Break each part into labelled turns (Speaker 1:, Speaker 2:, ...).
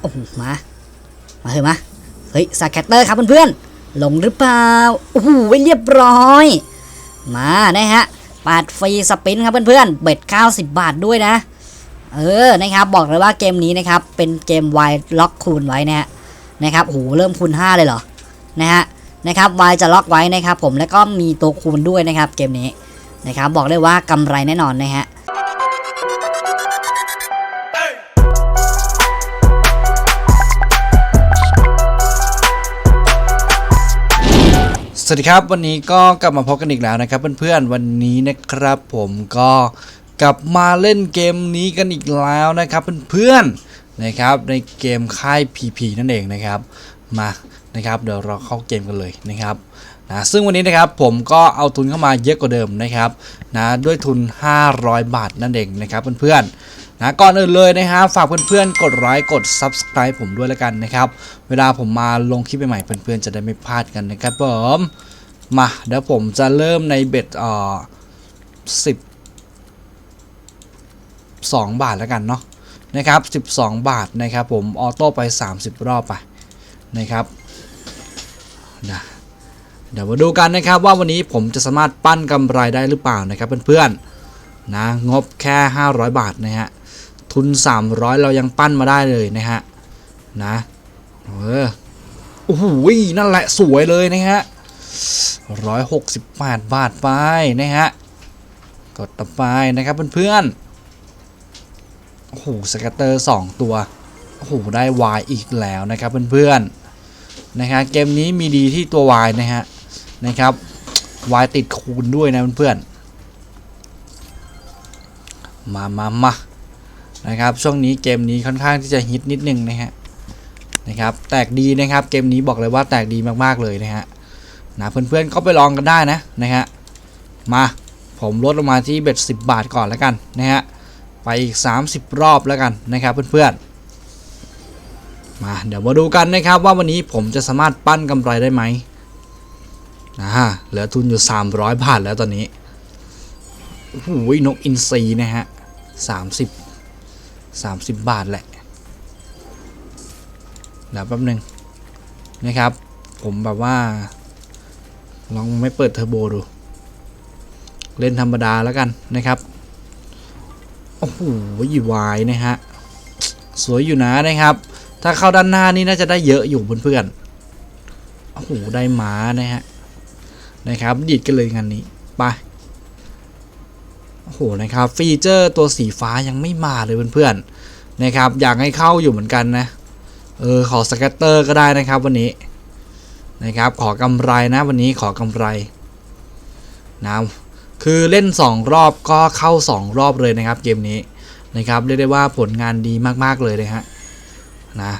Speaker 1: โอ้โหมา มาเถอะมา เฮ้ยสแกตเตอร์ครับเพื่อนๆ ลงหรือเปล่า โอ้โหเรียบร้อย มานะฮะปาดฟรีสปินครับเพื่อนๆ เบ็ด 90 บาทด้วยนะ เออ นะครับ บอกเลยว่าเกมนี้นะครับ เป็นเกมวายล็อกคูณไว้นะฮะ นะครับโอ้โหเริ่มคูณ 5 เลยเหรอ นะฮะ นะครับวายจะล็อกไว้นะครับผม แล้วก็มีตัวคูณด้วยนะครับเกมนี้ นะครับ บอกเลยว่ากำไรแน่นอนนะฮะ
Speaker 2: สวัสดีครับ วันนี้ก็กลับมาพบกันอีกแล้วนะครับ เพื่อนๆวันนี้นะครับผมก็กลับมาเล่นเกมนี้กันอีกแล้วนะครับ เพื่อนๆนะครับในเกมค่าย PP นั่นเองนะครับมานะครับเดี๋ยวเราเข้าเกมกันเลยนะครับนะซึ่งวันนี้นะครับผมก็เอาทุนเข้ามาเยอะกว่าเดิมนะครับนะด้วยทุน 500 บาทนั่นเองนะครับเพื่อนๆ นะก่อนอื่นเลยนะครับฝากเพื่อนๆ กดไลค์กด Subscribe ผมด้วยแล้วกันนะครับ เวลาผมมาลงคลิปใหม่ๆเพื่อนๆจะได้ไม่พลาดกันนะครับผมมาเดี๋ยวผมจะเริ่มในเบ็ดเอ่อสิบสองบาทแล้วกันเนาะนะครับ12บาทนะครับผมออโต้ไป30รอบไปนะครับนะเดี๋ยวมาดูกันนะครับว่าวันนี้ผมจะสามารถปั้นกำไรได้หรือเปล่านะครับเพื่อนๆนะงบแค่ 500 บาทนะฮะ ทุน 300 เรายังปั้นมาได้เลยนะฮะนะเออโอ้โหนั่นแหละสวยเลยนะฮะร้อยหกสิบแปดบาทไปนะฮะกดต่อไปนะครับเพื่อนๆโอ้โหสแกตเตอร์สองตัวโอ้โหได้ Y อีกแล้วนะครับเพื่อนๆนะฮะเกมนี้มีดีที่ตัว Y นะฮะนะครับ Y ติดคูณด้วยนะเพื่อนๆมามามา นะครับช่วงนี้เกมนี้ค่อนข้างที่จะฮิตนิดนึงนะฮะนะครับแตกดีนะครับเกมนี้บอกเลยว่าแตกดีมากๆเลยนะฮะนะเพื่อนๆก็ไปลองกันได้นะนะฮะมาผมลดลงมาที่เบ็ด10บาทก่อนแล้วกันนะฮะไปอีก 30 รอบแล้วกันนะครับเพื่อนๆมาเดี๋ยวมาดูกันนะครับว่าวันนี้ผมจะสามารถปั้นกำไรได้ไหมนะฮะเหลือทุนอยู่ 300 บาทแล้วตอนนี้โอ้โหนกอินทรีนะฮะ30 30 บาทแหละเดี๋ยวแป๊บหนึงนะครับ ผมแบบว่า ลองไม่เปิดเทอร์โบดู เล่นธรรมดาแล้วกันนะครับ โอ้โหยีวายนะฮะ สวยอยู่นะนะครับ ถ้าเข้าด้านหน้านี่น่าจะได้เยอะอยู่เพื่อนๆโอ้โห ได้หมานะฮะ นะครับ ดีดกันเลยงานนี้ ไป โอ้โหนะครับฟีเจอร์ตัวสีฟ้ายังไม่มาเลยเพื่อนๆนะครับอยากให้เข้าอยู่เหมือนกันนะเออขอสแกตเตอร์ก็ได้นะครับวันนี้นะครับขอกำไรนะวันนี้ขอกำไรนะคือเล่น 2 รอบก็เข้า 2 รอบเลยนะครับเกมนี้นะครับเรียกได้ว่าผลงานดีมากๆเลยนะฮะนะ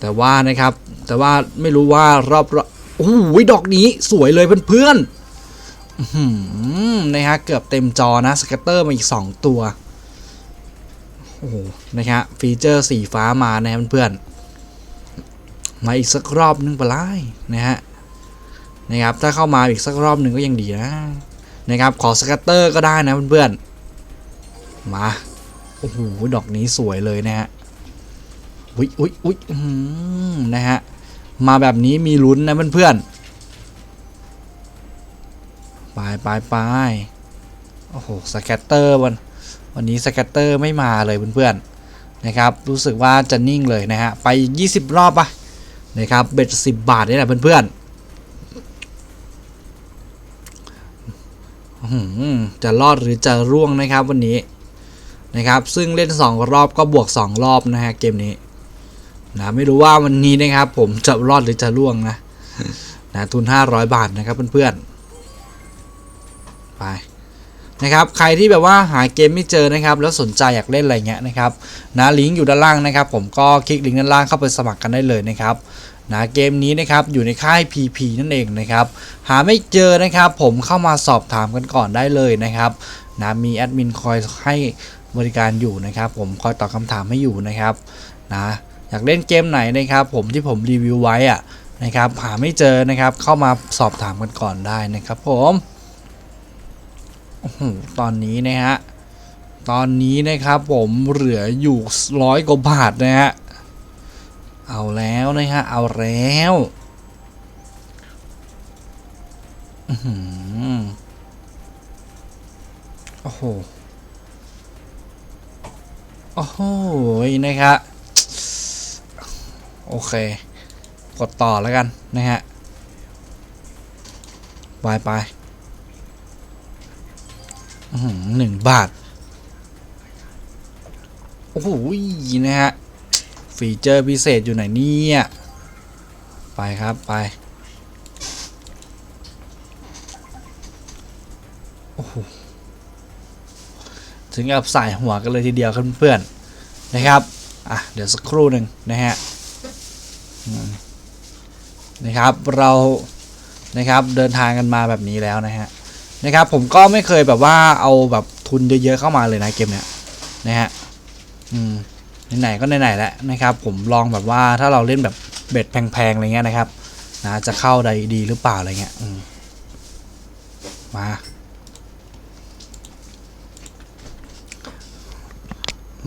Speaker 2: แต่ว่านะครับแต่ว่าไม่รู้ว่ารอบรอบโอ้โหดอกนี้สวยเลยเพื่อนๆ นะฮะเกือบเต็มจอนะสเกตเตอร์มาอีก 2 ตัว โอ้โหนะฮะฟีเจอร์สีฟ้ามานะเพื่อนๆมาอีกสักรอบนึงปไล่นะฮะนะครับถ้าเข้ามาอีกสักรอบหนึ่งก็ยังดีนะนะครับขอสกัตเตอร์ก็ได้นะเพื่อนๆมาโอ้โหดอกนี้สวยเลยนะฮะอุ้ยอุ้ยอุ้ยนะฮะมาแบบนี้มีลุ้นนะเพื่อนๆ ไปไปไปโอ้โหสแกตเตอร์วันวันนี้สแกตเตอร์ไม่มาเลยเพื่อนๆนะครับ รู้สึกว่าจะนิ่งเลยนะฮะ ไป 20 รอบปะนะครับเบ็ด10บาทนี่แหละเพื่อนๆอื้อหือจะรอดหรือจะร่วงนะครับวันนี้นะครับ ซึ่งเล่น 2 รอบก็บวก 2 รอบนะฮะเกมนี้นะไม่รู้ว่าวันนี้นะครับ ผมจะรอดหรือจะร่วงนะนะทุน 500 บาทนะครับเพื่อนๆ ไปนะครับใครที่แบบว่าหาเกมไม่เจอนะครับ แล้วสนใจอยากเล่นอะไรเงี้ยนะครับนะลิงก์อยู่ด้านล่างนะครับ ผมก็คลิกลิงก์ด้านล่างเข้าไปสมัครกันได้เลยนะครับนะเกมนี้นะครับอยู่ในค่าย PP นั่นเองนะครับ หาไม่เจอนะครับ ผมเข้ามาสอบถามกันก่อนได้เลยนะครับนะมีแอดมินคอยให้บริการอยู่นะครับ ผมคอยตอบคำถามให้อยู่นะครับนะอยากเล่นเกมไหนนะครับ ผมที่ผมรีวิวไว้อะนะครับ หาไม่เจอนะครับ เข้ามาสอบถามกันก่อนได้นะครับ ผม โอ้โหตอนนี้นะฮะ ตอนนี้นะครับผมเหลืออยู่ร้อยกว่าบาทนะฮะ เอาแล้วนะฮะ เอาแล้วอื้อหือโอ้โห โอ้โหนะครับ โอเค กดต่อแล้วกันนะฮะไปไปอื้อ หนึ่งบาท โอ้โหนะฮะ ฟีเจอร์พิเศษอยู่ไหนเนี่ย ไปครับไป โอ้โห ถึงกับใส่หัวกันเลยทีเดียวเพื่อนๆนะครับ อะ เดี๋ยวสักครู่หนึ่งนะฮะนะครับเรานะครับเดินทางกันมาแบบนี้แล้วนะฮะ นะครับผมก็ไม่เคยแบบว่าเอาแบบทุนเยอะๆเข้ามาเลยนะเกมเนี้ยนะฮะอืมไหนๆก็ไหนๆแล้วนะครับ ผมลองแบบว่าถ้าเราเล่นแบบเบ็ดแพงๆอะไรเงี้ยนะครับนะจะเข้าได้ดีหรือเปล่าอะไรเงี้ยอืมมา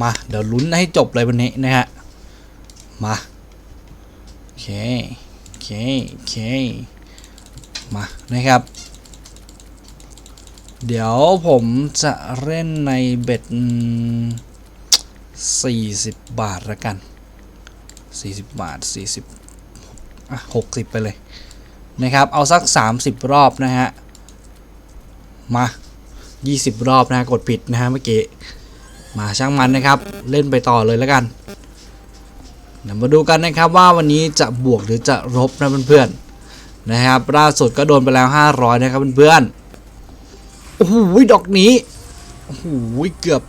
Speaker 2: มาเดี๋ยวลุ้นให้จบเลยวันนี้นะฮะมาโอเคโอเคโอเคมานะครับ เดี๋ยวผมจะเล่นในเบ็ดสี่สิบาทละกันสี่สิบาทสี่สิบอะหกสิบไปเลย นะครับ เอาสักสามสิบรอบนะฮะ มายี่สิบรอบนะฮะกดผิดนะฮะเมื่อกี้ มาช่างมันนะครับ เล่นไปต่อเลยแล้วกันเดี๋ยวมาดูกันนะครับว่าวันนี้จะบวกหรือจะลบนะเพื่อนๆนะครับล่าสุดก็โดนไปแล้ว 500 นะครับเพื่อนๆ โอ้โหดอกนี้โอ้โหเกือบ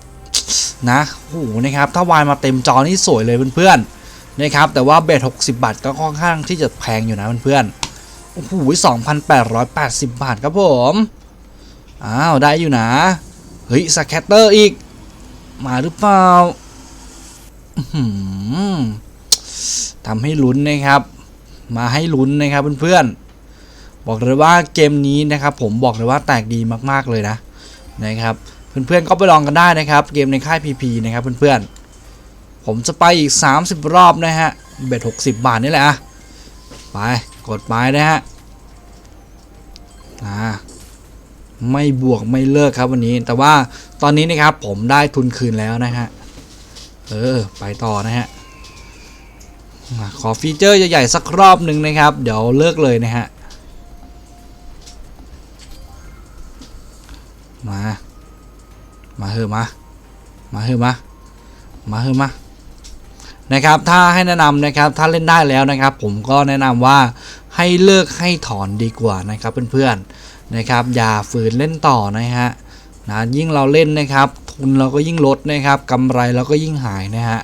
Speaker 2: นะโอ้โหนะครับถ้าวายมาเต็มจอนี่สวยเลยเพื่อนๆนะครับแต่ว่าเบส60 บาทก็ค่อนข้างที่จะแพงอยู่นะเพื่อนๆโอ้โห2,880 บาทครับผมอ้าวได้อยู่นะเฮ้ยสแคตเตอร์อีก มาหรือเปล่าทำให้ลุ้นนะครับ มาให้ลุ้นนะครับเพื่อนๆ บอกเลยว่าเกมนี้นะครับผมบอกเลยว่าแตกดีมากๆเลยนะนะครับเพื่อนๆก็ไปลองกันได้นะครับ เกมในค่าย PP นะครับเพื่อนๆ ผมจะไปอีก 30 รอบนะฮะเบ็ด60 บาทนี่แหละอะไปกดไปนะฮะอ่าไม่บวกไม่เลิกครับวันนี้ แต่ว่าตอนนี้นะครับผมได้ทุนคืนแล้วนะฮะเออไปต่อนะฮะขอฟีเจอร์ใหญ่ๆสักรอบหนึ่งนะครับ เดี๋ยวเลิกเลยนะฮะ มา มาเถอมา มาเถอมา มาเถอมานะครับถ้าให้แนะนำนะครับถ้าเล่นได้แล้วนะครับ ผมก็แนะนำว่าให้เลิกให้ถอนดีกว่านะครับเพื่อนๆนะครับ อย่าฝืนเล่นต่อนะฮะนะยิ่งเราเล่นนะครับ ทุนเราก็ยิ่งลดนะครับกำไรเราก็ยิ่งหายนะฮะ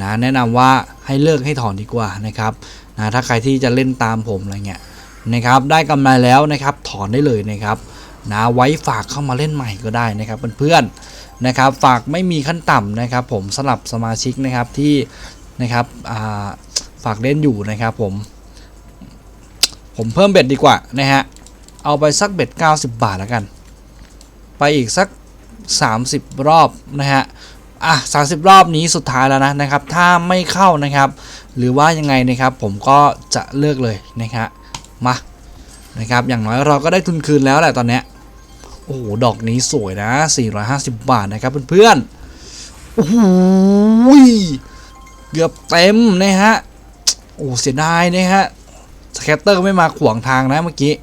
Speaker 2: นะแนะนำว่าให้เลิกให้ถอนดีกว่านะครับนะถ้าใครที่จะเล่นตามผมอะไรเงี้ยนะครับ ได้กำไรแล้วนะครับถอนได้เลยนะครับ นะไว้ฝากเข้ามาเล่นใหม่ก็ได้นะครับเพื่อนๆนะครับฝากไม่มีขั้นต่ำนะครับ ผมสำหรับสมาชิกนะครับที่นะครับาฝากเล่นอยู่นะครับผม ผมเพิ่มเบ็ดดีกว่านะฮะเอาไปสักเบ็ด 90 บาทแล้วกัน ไปอีกสัก 30 รอบนะฮะอะ30 รอบนี้สุดท้ายแล้วนะนะครับ ถ้าไม่เข้านะครับ หรือว่ายังไงนะครับผมก็จะเลิกเลยนะครับมานะครับ อย่างน้อยเราก็ได้ทุนคืนแล้วแหละตอนเนี้ย อ้โห ดอกนี้สวยนะ 450 บาทนะครับเพื่อนๆ โอ้โหเกือบเต็มนะฮะ โอ้เสียดายนะฮะ สแคตเตอร์ไม่มาขวางทางนะเมื่อกี้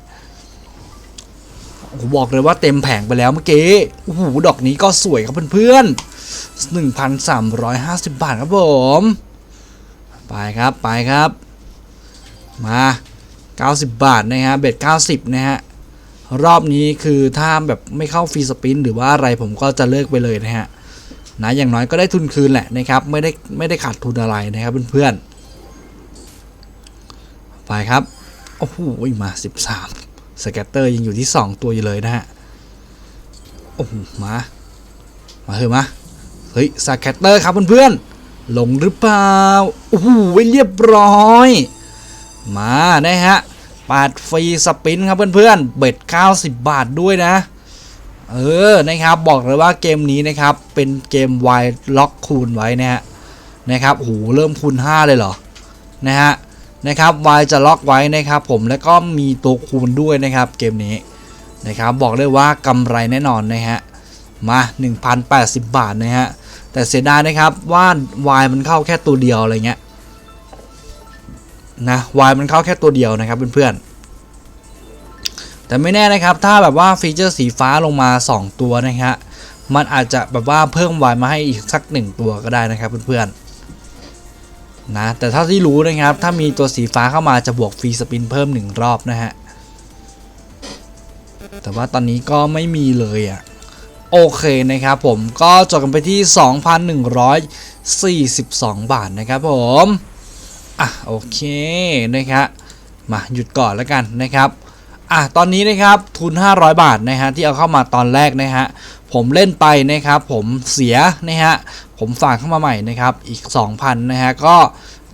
Speaker 2: โอ้โหบอกเลยว่าเต็มแผงไปแล้วเมื่อกี้ โอ้โห ดอกนี้ก็สวยครับเพื่อนๆ 1,350 บาทครับผม ไปครับ ไปครับ มา 90 บาทนะฮะ เบ็ด90 นะฮะ รอบนี้คือถ้าแบบไม่เข้าฟรีสปินหรือว่าอะไรผมก็จะเลิกไปเลยนะฮะนะอย่างน้อยก็ได้ทุนคืนแหละนะครับ ไม่ได้ไม่ได้ขาดทุนอะไรนะครับเพื่อนๆไปครับ โอ้โหมา 13 สแกตเตอร์ยังอยู่ที่ 2 ตัวอยู่เลยนะฮะโอ้โหมา มาเถอะมา เฮ้ยสแกตเตอร์ครับเพื่อนๆลงหรือเปล่า โอ้โหเรียบร้อย มานะฮะ ปาดฟรีสปินครับเพื่อนๆ เบ็ด 90 บาทด้วยนะ เออ นะครับ บอกเลยว่าเกมนี้นะครับ เป็นเกมไวล็อกคูณไว้นะฮะ นะครับโหเริ่มคูณ 5 เลยเหรอ นะฮะ นะครับ Y จะล็อกไว้นะครับผม แล้วก็มีตัวคูณด้วยนะครับเกมนี้ นะครับ บอกเลยว่ากำไรแน่นอนนะฮะ มา 1,080 บาทนะฮะ แต่เสียดายนะครับว่า Y มันเข้าแค่ตัวเดียวอะไรเงี้ย นะ Y มันเข้าแค่ตัวเดียวนะครับเพื่อนๆแต่ไม่แน่นะครับ ถ้าแบบว่าฟีเจอร์สีฟ้าลงมา 2 ตัวนะฮะมันอาจจะแบบว่าเพิ่ม Y มาให้อีกสัก 1 ตัวก็ได้นะครับเพื่อนๆนะแต่เท่าที่รู้นะครับ ถ้ามีตัวสีฟ้าเข้ามาจะบวกฟรีสปินเพิ่ม 1 รอบนะฮะแต่ว่าตอนนี้ก็ไม่มีเลยอะ่ะโอเคนะครับผมก็จบกันไปที่ 2,142 บาทนะครับผม อะโอเคนะครับมาหยุดก่อนแล้วกันนะครับอะตอนนี้นะครับทุน 500 บาทนะฮะที่เอาเข้ามาตอนแรกนะฮะผมเล่นไปนะครับผมเสียนะฮะผมฝากเข้ามาใหม่นะครับอีก 2,000นะฮะก็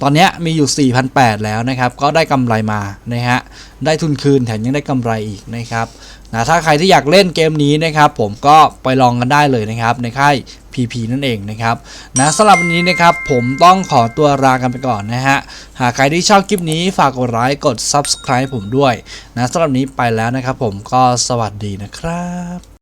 Speaker 2: ตอนนี้มีอยู่ 4,800 แล้วนะครับ ก็ได้กำไรมานะฮะ ได้ทุนคืนแถมยังได้กำไรอีกนะครับนะถ้าใครที่อยากเล่นเกมนี้นะครับ ผมก็ไปลองกันได้เลยนะครับในค่าย PP นั่นเองนะครับนะสำหรับวันนี้นะครับผมต้องขอตัวลากันไปก่อนนะฮะ หากใครที่ชอบคลิปนี้ฝากกดไลค์กด Subscribe ผมด้วยนะสำหรับนี้ไปแล้วนะครับผมก็สวัสดีนะครับ